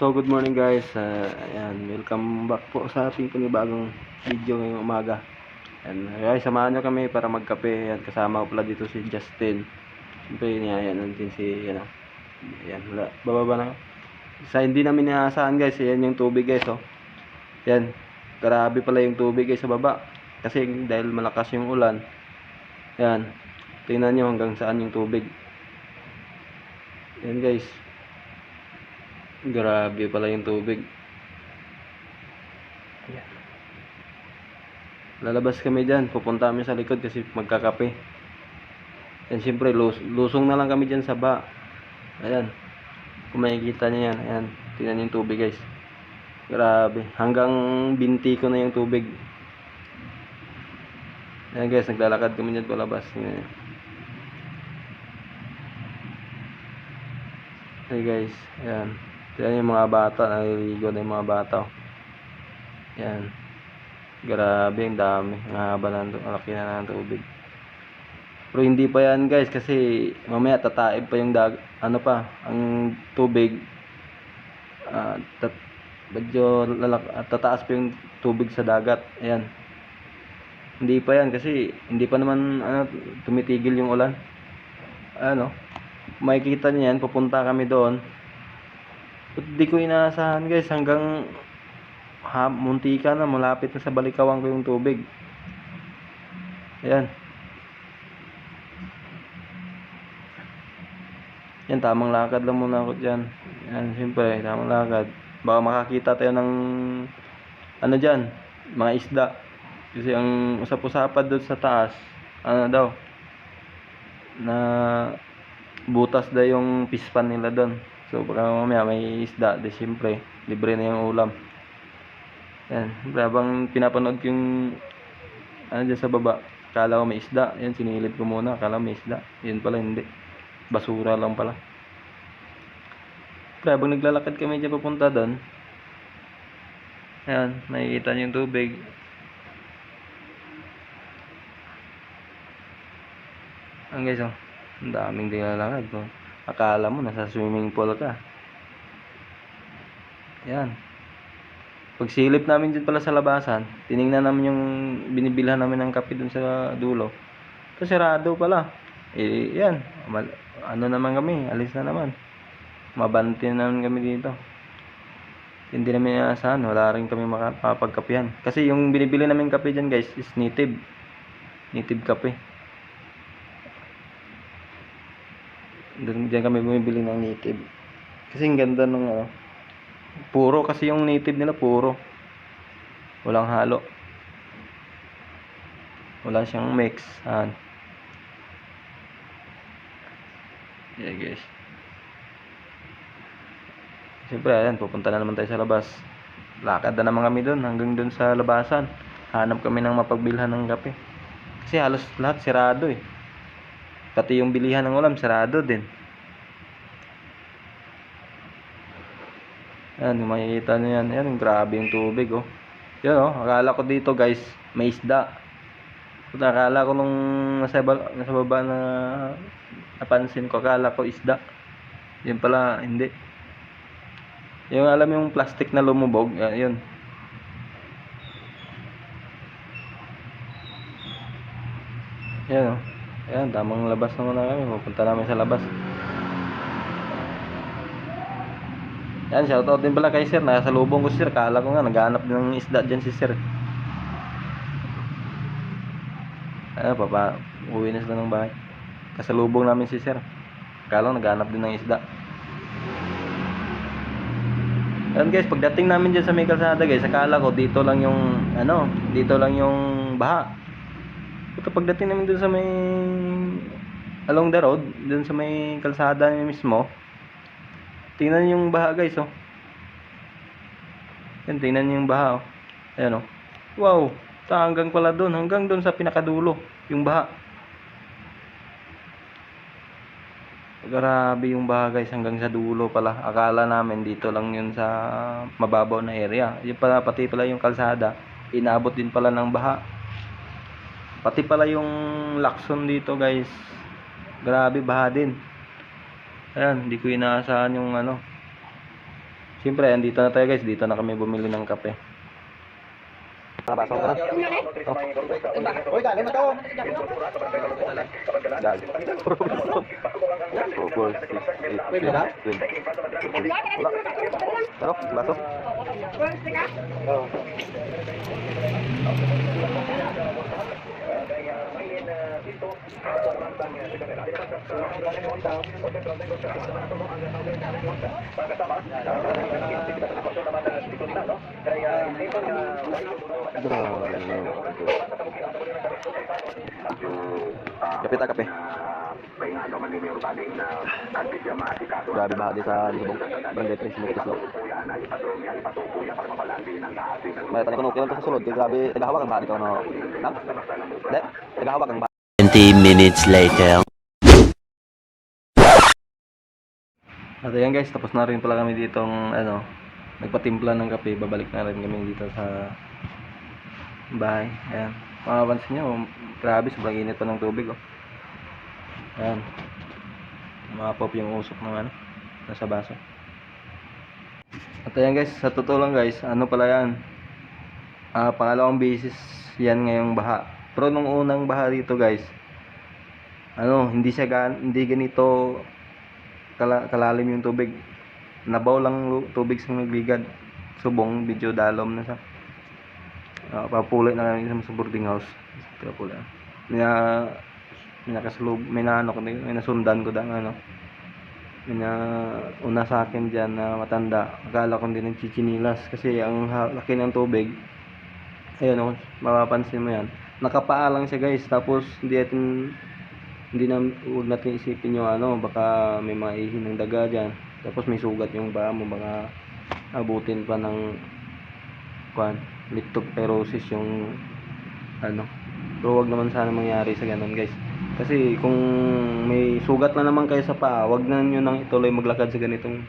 So, good morning guys. Uh, ayan, welcome back po sa ating panibagong video ngayong umaga. Ayan, guys, samahan nyo kami para magkape. Ayan, kasama ko pala dito si Justin. Siyempre, niyayaan natin si, ano, ayan, wala, bababa na. Sa hindi namin inaasahan guys, ayan yung tubig guys, oh. Ayan, grabe pala yung tubig guys sa baba. Kasi dahil malakas yung ulan, ayan, tingnan nyo hanggang saan yung tubig. Ayan guys, Grabe pala yung tubig. Ayan. Lalabas kami dyan. Pupunta kami sa likod kasi magkakape. Yan siyempre, lus lusong na lang kami dyan sa ba. Ayan. Kung makikita niyo yan. Ayan. Tingnan niyo yung tubig guys. Grabe. Hanggang binti ko na yung tubig. Ayan guys, naglalakad kami dyan palabas. Ayan. Hey guys, ayan. Yan yung mga bata, naliligo na yung mga bata. oh. Yan. Grabe, ang dami. Ang haba na, ang laki na ng tubig. Pero hindi pa yan guys, kasi mamaya tataib pa yung dag, ano pa, ang tubig. ah tat, medyo lalak, ah, tataas pa yung tubig sa dagat. Ayan. Hindi pa yan kasi hindi pa naman ano, tumitigil yung ulan. Ano, makikita niyo pupunta kami doon. Ba't di ko inaasahan guys hanggang ha, muntika na malapit na sa balikawang ko yung tubig. Ayan. Yan, tamang lakad lang muna ako dyan. Yan, siyempre, tamang lakad. Baka makakita tayo ng ano dyan, mga isda. Kasi ang usap-usapan doon sa taas, ano daw, na butas daw yung pispan nila doon. So, baka mamaya may isda, di siyempre, libre na yung ulam. Yan, habang pinapanood ko yung, ano dyan sa baba, kala ko may isda, yan, sinilip ko muna, kala may isda, yun pala hindi. Basura lang pala. Siyempre, habang naglalakad kami dyan papunta doon, yan, nakikita niyo yung tubig. Ang guys, oh, ang daming dinalakad po. Akala mo nasa swimming pool ka. Yan. Pagsilip namin dyan pala sa labasan, tiningnan namin yung binibilhan namin ng kape dun sa dulo. Ito sarado pala. Eh, yan. Mal- ano naman kami, alis na naman. Mabanti na naman kami dito. Hindi namin inaasahan, wala rin kami makapagkapihan. Kasi yung binibili namin kape dyan guys is native. Native kape. Doon diyan kami bumibili ng native. Kasi ang ganda ng ano. Puro kasi yung native nila puro. Walang halo. Wala siyang mix. Ayan. Yeah guys. Siyempre ayan, pupunta na naman tayo sa labas. Lakad na naman kami doon hanggang doon sa labasan. Hanap kami ng mapagbilhan ng kape. Kasi halos lahat sirado eh. Pati yung bilihan ng ulam, sarado din. Yan, yung makikita nyo yan. Yan, grabe yung tubig, oh. Yan, oh. Akala ko dito, guys, may isda. Puta, akala ko nung nasa, baba, nasa baba na napansin ko, akala ko isda. Yan pala, hindi. Yung alam yung plastic na lumubog, yan, yun. Yan, oh. Ayan, tamang labas naman na kami. Pupunta namin sa labas. Yan, shoutout din pala kay Sir. Nasa lubong ko si Sir. Kala ko nga, naghanap din ng isda dyan si Sir. Ano, papa, uwi na sila ng bahay. Kasalubong namin si Sir. Kala ko naghanap din ng isda. Ayan guys, pagdating namin dyan sa may kalsada guys, akala ko dito lang yung, ano, dito lang yung baha. Ito pagdating namin dun sa may along the road, dun sa may kalsada niya mismo. Tingnan niyo yung baha guys, oh. Yan, tingnan niyo yung baha, oh. Ayan, oh. Wow, sa hanggang pala dun, hanggang dun sa pinakadulo, yung baha. Grabe yung baha guys, hanggang sa dulo pala. Akala namin dito lang yun sa mababaw na area. Yung pala, pati pala yung kalsada, inabot din pala ng baha. Pati pala yung lakson dito guys. Grabe baha din. Ayan, hindi ko inaasahan yung ano. Siyempre, andito na tayo guys. Dito na kami bumili ng kape. Nakapasok ka na? Oh. Uy, galing na to. Dali. Pwede na? ten. Wala. Ano? Baso? Oo. Kape ta, kape. Grabe ba di sa Libong? Barangay Prince Muktis Law. May tanong ko no, kailan sulod? Kaya grabe, tagahawak ang ba dito no? Ha? Hindi, tagahawak ang ba? 20 minutes later. At ayan guys, tapos na rin pala kami ditong ano, nagpatimpla ng kape. Babalik na rin kami dito sa bahay. Ayan. Makapansin nyo, grabe, sobrang init pa ng tubig oh. Ayan. Makapop yung usok ng ano, nasa baso. At ayan guys, sa totoo lang guys, ano pala yan? Ah, pangalawang beses yan ngayong baha. Pero nung unang baha dito guys, ano, hindi siya gan hindi ganito kala, kalalim yung tubig. Nabaw lang tubig sa nagbigad. Subong, video dalom na siya. Uh, papulit na kami sa boarding house. Papulit. May na, may nakasulog, may na, ano, may, nasundan ko dang ano. May na, una sa akin dyan na matanda. Akala ko hindi nagchichinilas kasi ang laki ng tubig. Ayun, oh, mapapansin mo yan. Nakapaa lang siya guys. Tapos hindi natin hindi na huwag natin isipin yung ano, baka may mga ihi ng daga dyan. Tapos may sugat yung paa mo, baka abutin pa ng kwan, leptospirosis yung ano. Pero wag naman sana mangyari sa ganun guys. Kasi kung may sugat na naman kayo sa paa, wag na nyo nang ituloy maglakad sa ganitong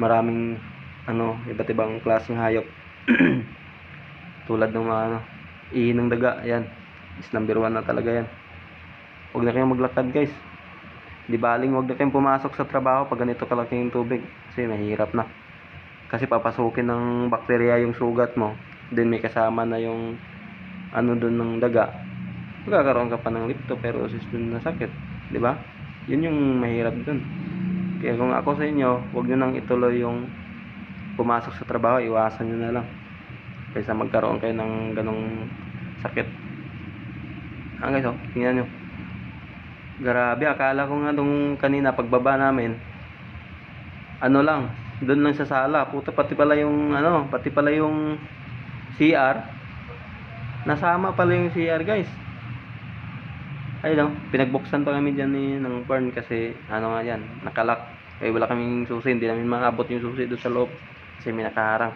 maraming ano, iba't ibang klaseng hayop. Tulad ng mga ano, ihi ng daga, yan. Is number one na talaga yan. Huwag na kayong maglakad guys. Di baling huwag na kayong pumasok sa trabaho pag ganito kalaki yung tubig. Kasi mahirap na. Kasi papasukin ng bakterya yung sugat mo. Then may kasama na yung ano dun ng daga. Magkakaroon ka pa ng leptospirosis dun na sakit. Di ba? Yun yung mahirap dun. Kaya kung ako sa inyo, huwag nyo nang ituloy yung pumasok sa trabaho, iwasan nyo na lang. Kaysa magkaroon kayo ng ganong sakit. Ah guys, oh, tingnan nyo. Grabe, akala ko nga nung kanina pagbaba namin, ano lang, doon lang sa sala. Puta, pati pala yung, ano, pati pala yung CR. Nasama pala yung CR, guys. Ayun, oh, pinagbuksan pa kami dyan eh, ng burn kasi, ano nga yan, nakalak. Kaya wala kaming susi, hindi namin maabot yung susi doon sa loob. Kasi may nakaharang.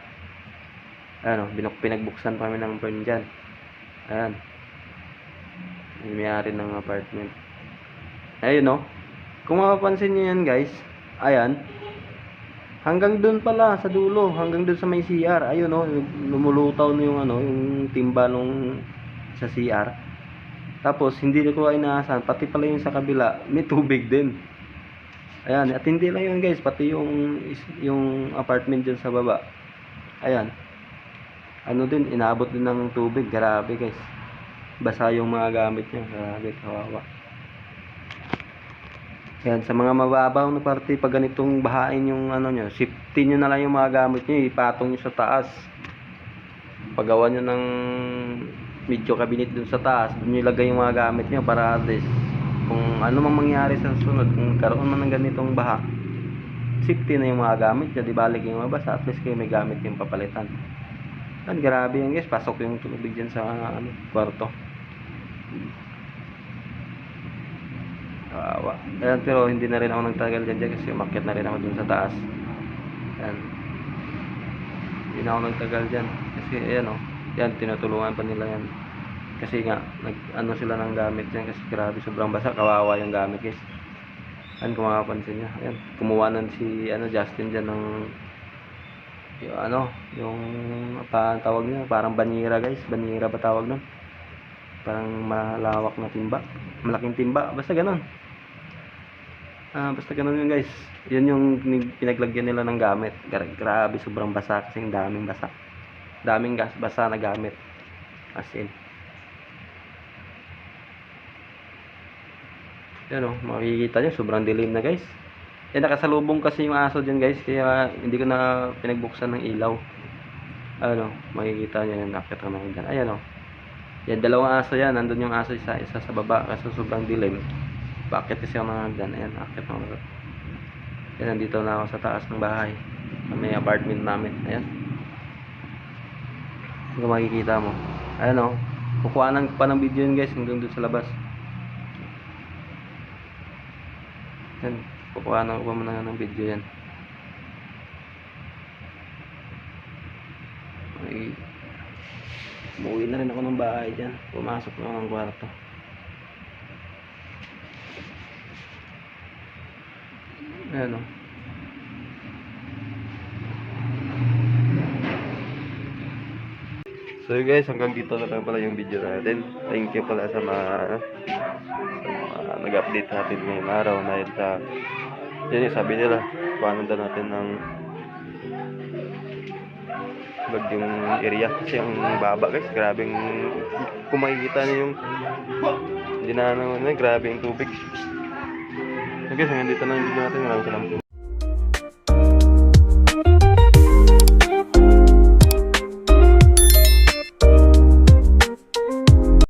Ano, binuk pinagbuksan pa kami ng burn dyan. Ayan. Yung may-ari ng apartment. Ayun no. Kung mapapansin niyo yan guys, ayan. Hanggang doon pala sa dulo, hanggang doon sa may CR. Ayun no, lumulutaw na yung ano, yung timba nung sa CR. Tapos hindi ko ay inaasahan, pati pala yung sa kabila, may tubig din. Ayan, at hindi lang yun guys, pati yung yung apartment dyan sa baba. Ayan. Ano din, inaabot din ng tubig. Grabe guys. Basa yung mga gamit niya. Grabe, kawawa. Yan, sa mga mababaw na parte, pag ganitong bahain yung ano nyo, safety nyo na lang yung mga gamit nyo, ipatong nyo sa taas. Pagawa nyo ng medyo cabinet dun sa taas, dun nyo ilagay yung mga gamit nyo para at least kung ano mang mangyari sa sunod, kung karoon man ng ganitong baha, safety na yung mga gamit nyo, di balik yung mabasa, at least kayo may gamit yung papalitan. Yan, grabe yan guys, pasok yung tubig dyan sa ano, kwarto. Kawawa. Ayan, pero hindi na rin ako nagtagal dyan dyan kasi umakyat na rin ako dun sa taas. Ayan. Hindi na ako nagtagal dyan. Kasi ayan o. yan, tinutulungan pa nila yan. Kasi nga, nag, ano sila ng gamit dyan kasi grabe, sobrang basa. Kawawa yung gamit guys. Ayan, kung makapansin nyo. Ayan, kumuha na si ano, Justin dyan ng yung ano, yung pa tawag niya, parang banyera guys. Banyera ba tawag nun? Parang malawak na timba. Malaking timba. Basta ganun. Ah, basta ganun yun guys. Yun yung pinaglagyan nila ng gamit. Gra- grabe, sobrang basa kasi daming basa. Daming gas, basa na gamit. As in. Yan o, makikita nyo, sobrang dilim na guys. Yan, nakasalubong kasi yung aso dyan guys, kaya hindi ko na pinagbuksan ng ilaw. Ano, makikita nyo yung nakita ko na dyan. Ayan o. Yan, dalawang aso yan. Nandun yung aso isa, isa sa baba kasi sobrang dilim. Bakit kasi ako nangagdan? Ayan, akit ako na. Yan, nandito na ako sa taas ng bahay. May apartment namin. Ayan. Kung makikita mo. Ayan o. Kukuhanan ko pa ng video yun guys hanggang doon sa labas. Yan. Kukuhanan ko pa muna ng video yan. Ay, Umuwi na rin ako ng bahay dyan. Pumasok na ako ng kwarto. Ayan o. So yun guys, hanggang dito na lang pala yung video natin. Thank you pala sa mga, sa mga nag-update natin ngayong araw dahil sa yun yung sabi nila, paano daw natin ng bagyong area kasi ang baba guys, grabing kung makikita niyo yung dinaanan mo na, grabe yung tubig. Guys, hanggang dito na yung video natin. Maraming salamat.